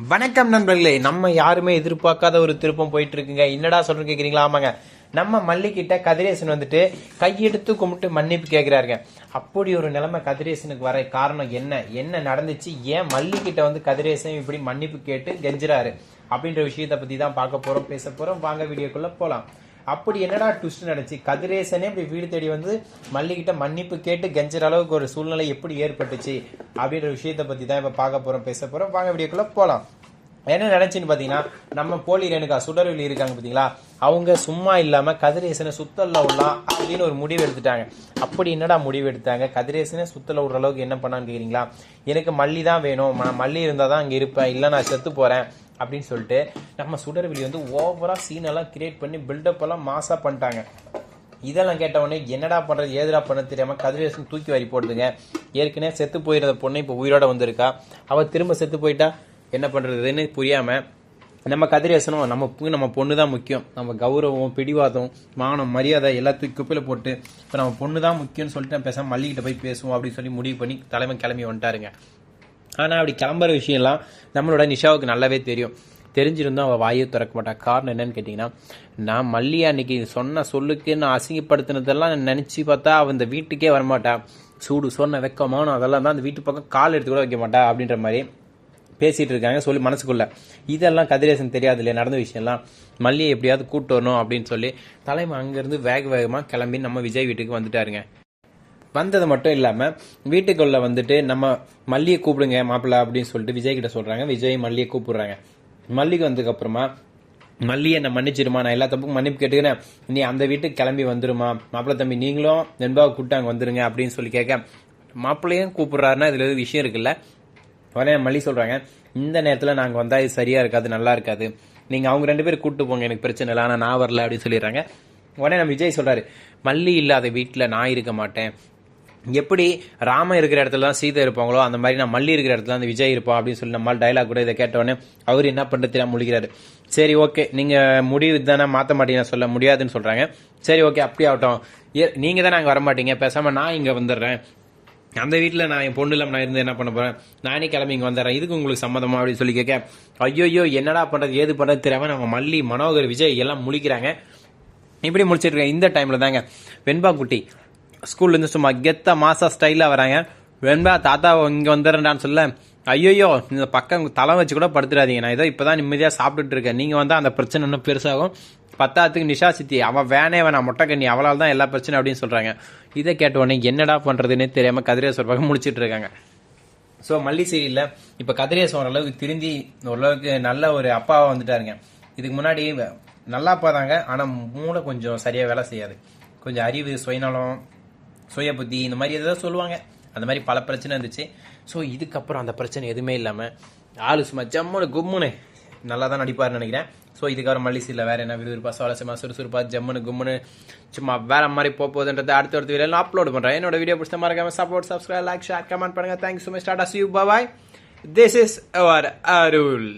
வணக்கம் நண்பர்களே நம்ம யாருமே எதிர்பார்க்காத ஒரு திருப்பம் போயிட்டு இருக்குங்க என்னடா சொல்ற கேக்குறீங்களா? ஆமாங்க. நம்ம மல்லிக்கிட்ட கதிரேசன் வந்துட்டு கையெடுத்து கும்பிட்டு மன்னிப்பு கேட்கிறாருங்க அப்படி ஒரு நிலைமை கதிரேசனுக்கு வர காரணம் என்ன? என்ன நடந்துச்சு? ஏன் மல்லிக்கிட்ட வந்து கதிரேசன் இப்படி மன்னிப்பு கேட்டு கெஞ்சுறாரு? அப்படின்ற விஷயத்தை பத்தி தான் பார்க்க போறோம் பேச போறோம். வாங்க வீடியோக்குள்ள போலாம். அப்படி என்னடா ட்விஸ்ட் நடந்துச்சு கதிரேசனே இப்படி வீடு தேடி வந்து மல்லிகிட்ட மன்னிப்பு கேட்டு கெஞ்சுற அளவுக்கு ஒரு சூழ்நிலை எப்படி ஏற்பட்டுச்சு அப்படின்ற விஷயத்தை பத்தி தான் இப்ப பார்க்க போறோம் பேச போறோம். வாங்க வீடியோக்குள்ள போலாம். என்ன நினைச்சுன்னு பாத்தீங்கன்னா நம்ம போலி ரேணுகா சுடர்வெளி இருக்காங்க பாத்தீங்களா? அவங்க சும்மா இல்லாம கதிரேசனை சுத்தல்ல விடலாம் அப்படின்னு ஒரு முடிவு எடுத்துட்டாங்க. அப்படி என்னடா முடிவு எடுத்தாங்க? கதிரேசனை சுத்தல விடுற அளவுக்கு என்ன பண்ணான்னு கேக்குறீங்களா? எனக்கு மல்லி தான் வேணும். நான் மல்லி இருந்தா தான் அங்க இருப்பேன். இல்ல நான் செத்து போறேன். அப்படின்னு சொல்லிட்டு நம்ம சுடர்வெளி வந்து ஓவரா சீன் எல்லாம் கிரியேட் பண்ணி பில்டப் எல்லாம் மாசா பண்ணிட்டாங்க. இதெல்லாம் கேட்ட உடனே என்னடா பண்ணுறது ஏதுடா பண்ண தெரியாமல் கதிரேசன் தூக்கி வாரி போடுதுங்க ஏற்கனவே செத்து போயிருந்த பொண்ணு இப்போ உயிரோட வந்திருக்கா. அவள் திரும்ப செத்து போயிட்டா? என்ன பண்ணுறதுன்னு புரியாமல் நம்ம கதிரேசனும் நம்ம நம்ம பொண்ணு தான் முக்கியம். நம்ம கௌரவம் பிடிவாதம் மானம் மரியாதை எல்லாத்தையும் குப்பையில் போட்டு இப்போ நம்ம பொண்ணு தான் முக்கியம்னு சொல்லிட்டு நான் பேசாமல் மல்லிகிட்ட போய் பேசுவோம் அப்படின்னு சொல்லி முடிவு பண்ணி தலைமை கிளம்பி வந்துட்டாருங்க. ஆனால் அப்படி கிளம்புற விஷயம்லாம் நம்மளோட நிஷாவுக்கு நல்லாவே தெரியும். தெரிஞ்சிருந்தோம் அவள் வாயை திறக்க மாட்டாள் காரணம் என்னன்னு கேட்டிங்கன்னா நான் மல்லியா அன்னைக்கு சொன்ன சொல்லுக்கு நான் அசிங்கப்படுத்தினதெல்லாம் நினச்சி பார்த்தா அவள் இந்த வீட்டுக்கே வரமாட்டா. சூடு சொன்ன வெக்கமான அதெல்லாம் தான் அந்த வீட்டு பக்கம் கால் எடுத்து கூட வைக்க மாட்டா அப்படின்ற மாதிரி பேசிகிட்டு இருக்காங்க சொல்லி மனசுக்குள்ள. இதெல்லாம் கதிரேசன் தெரியாது இல்லையா நடந்த விஷயம்லாம். மல்லியை எப்படியாவது கூட்டு வரணும் அப்படின்னு சொல்லி தலைமை அங்கேருந்து வேக வேகமாக கிளம்பி நம்ம விஜய் வீட்டுக்கு வந்துட்டாருங்க. வந்தது மட்டும் இல்லாம வீட்டுக்குள்ள வந்துட்டு நம்ம மல்லியை கூப்பிடுங்க மாப்பிள்ள அப்படின்னு சொல்லிட்டு விஜய் கிட்ட சொல்றாங்க. விஜய் மல்லியை கூப்பிடுறாங்க. மல்லிக்கு வந்ததுக்கு அப்புறமா மல்லி என்ன மன்னிச்சிருமா நான் எல்லா தப்புக்கும் மன்னிப்பு கேட்டுக்கிறேன். நீ அந்த வீட்டுக்கு கிளம்பி வந்துருமா? மாப்பிள்ள தம்பி நீங்களும் நண்பாவை கூப்பிட்டாங்க வந்துருங்க அப்படின்னு சொல்லி கேட்க மாப்பிள்ளையும் கூப்பிடுறாருன்னா இதுல எதுவும் விஷயம் இருக்குல்ல? உடனே மல்லி சொல்றாங்க இந்த நேரத்தில் நாங்கள் வந்தா இது சரியா இருக்காது நல்லா இருக்காது. நீங்க அவங்க ரெண்டு பேரும் கூப்பிட்டு போங்க எனக்கு பிரச்சனை இல்லை ஆனால் நான் வரல அப்படின்னு சொல்லிடுறாங்க. உடனே நம்ம விஜய் சொல்றாரு மல்லி இல்லாத வீட்டில் நான் இருக்க மாட்டேன். எப்படி ராமன் இருக்கிற இடத்துல தான் சீதை இருப்பாங்களோ அந்த மாதிரி நான் மல்லி இருக்கிற இடத்துல அந்த விஜய் இருப்பா அப்படின்னு சொல்லி நம்மளால் டைலாக் கூட இதை கேட்டவொடனே அவர் என்ன பண்ணுறது தெரியாம முழிக்கிறாரு. சரி ஓகே நீங்கள் முடிவு தானே மாற்ற மாட்டீங்க சொல்ல முடியாதுன்னு சொல்கிறாங்க சரி ஓகே அப்படி ஆகட்டும். ஏ- தான் நாங்கள் வர மாட்டீங்க பேசாமல் நான் இங்கே வந்துடுறேன். அந்த வீட்டில் நான் என் பொண்ணு இல்லாமல் நான் இருந்து என்ன பண்ண போறேன்? நானே கிளம்பி இங்கே வந்துடுறேன். இதுக்கு உங்களுக்கு சம்மதமா அப்படின்னு சொல்லி கேட்க ஐயோ என்னடா பண்ணுறது ஏது பண்ணுறது தெரியாம நம்ம மல்லி மனோகர் விஜய் எல்லாம் முழிக்கிறாங்க. இப்படி முடிச்சிருக்கேன் இருக்கேன் இந்த டைம்ல தாங்க வெண்பா குட்டி ஸ்கூல்லேருந்து சும்மா கெத்த மாசா ஸ்டைலாக வராங்க. வெண்பா தாத்தா இங்கே வந்துடுறேன்டான்னு சொல்ல ஐயோயோ இந்த பக்கம் தலை வச்சு கூட படுத்துடாதீங்க நான் ஏதோ இப்பதான் நிம்மதியாக சாப்பிட்டுட்டு இருக்கேன். நீங்கள் வந்தால் அந்த பிரச்சனை இன்னும் பெருசாகும். பத்தாத்துக்கு நிஷா சித்தி அவன் வேணே வேணாம். மொட்டை கண்ணி அவளால் தான் எல்லா பிரச்சனை அப்படின்னு சொல்கிறாங்க இதை கேட்ட உடனே என்னடா பண்றதுன்னே தெரியாமல் கதிரே பக்கம் முடிச்சிட்டு இருக்காங்க. ஸோ மல்லி சீரியலில் இப்போ கதிரேசன் ஓரளவுக்கு திருந்தி ஓரளவுக்கு நல்ல ஒரு அப்பாவை வந்துட்டாருங்க. இதுக்கு முன்னாடி நல்லா பார்த்தாங்க ஆனால் மூளை கொஞ்சம் சரியாக வேலை செய்யாது. கொஞ்சம் அறிவு சுயநலம் சுய புத்தி இந்த மாதிரி எதாவது சொல்லுவாங்க. அந்த மாதிரி பல பிரச்சனை இருந்துச்சு. ஸோ இதுக்கப்புறம் அந்த பிரச்சனை எதுவுமே இல்லாமல் ஆளு சும்மா ஜம்முன்னு கும்முன்னு நல்லா தான் நடிப்பார்னு நினைக்கிறேன். ஸோ இதுக்கப்புறம் மல்லி வேறு வேற என்ன விறுவிறுப்பா சுவாரஸ்யமா சுறுசுறுப்பா ஜம்முன்னு கும்முனு சும்மா வேற மாதிரி போக போகுதுன்றதை அடுத்த அடுத்த வீடியோ அப்லோட் பண்ணுறேன் என்னோட வீடியோ பிடிச்ச மறக்காம support subscribe like share comment பண்ணுங்க. Thanks so much tata see you bye this is our Arul